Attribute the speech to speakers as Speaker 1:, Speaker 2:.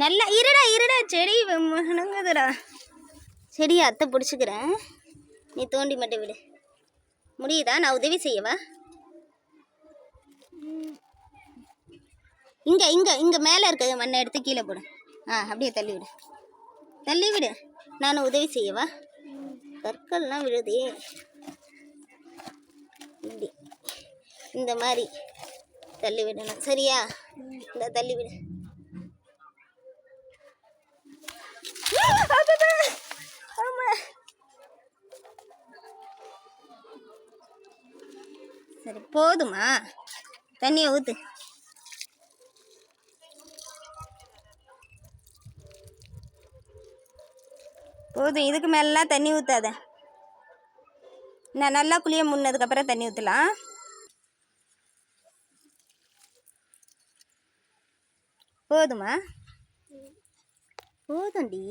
Speaker 1: நல்லா இருடா இருடா செடி முணுங்குதுடா செடியை அத்தை பிடிச்சிக்கிறேன். நீ தோண்டி மட்டும் விடு. முடியுதா? நான் உதவி செய்யவா? இங்கே இங்கே இங்கே மேலே இருக்க மண்ணை எடுத்து கீழே போடு. ஆ அப்படியே தள்ளி விடு. தள்ளி விடு. நான் உதவி செய்யவா? கற்கள்லாம் விழுதே. இப்படி. இந்த மாதிரி தள்ளி விடணும். சரியா? இந்த தள்ளி விடு. சரி போதுமா? தண்ணியை ஊத்து. போதும் இதுக்கு மேலாம் தண்ணி ஊற்றாத நான் நல்லா குளிய முன்னதுக்கப்புறம் தண்ணி ஊற்றலாம் போதுமா? போதும்டி.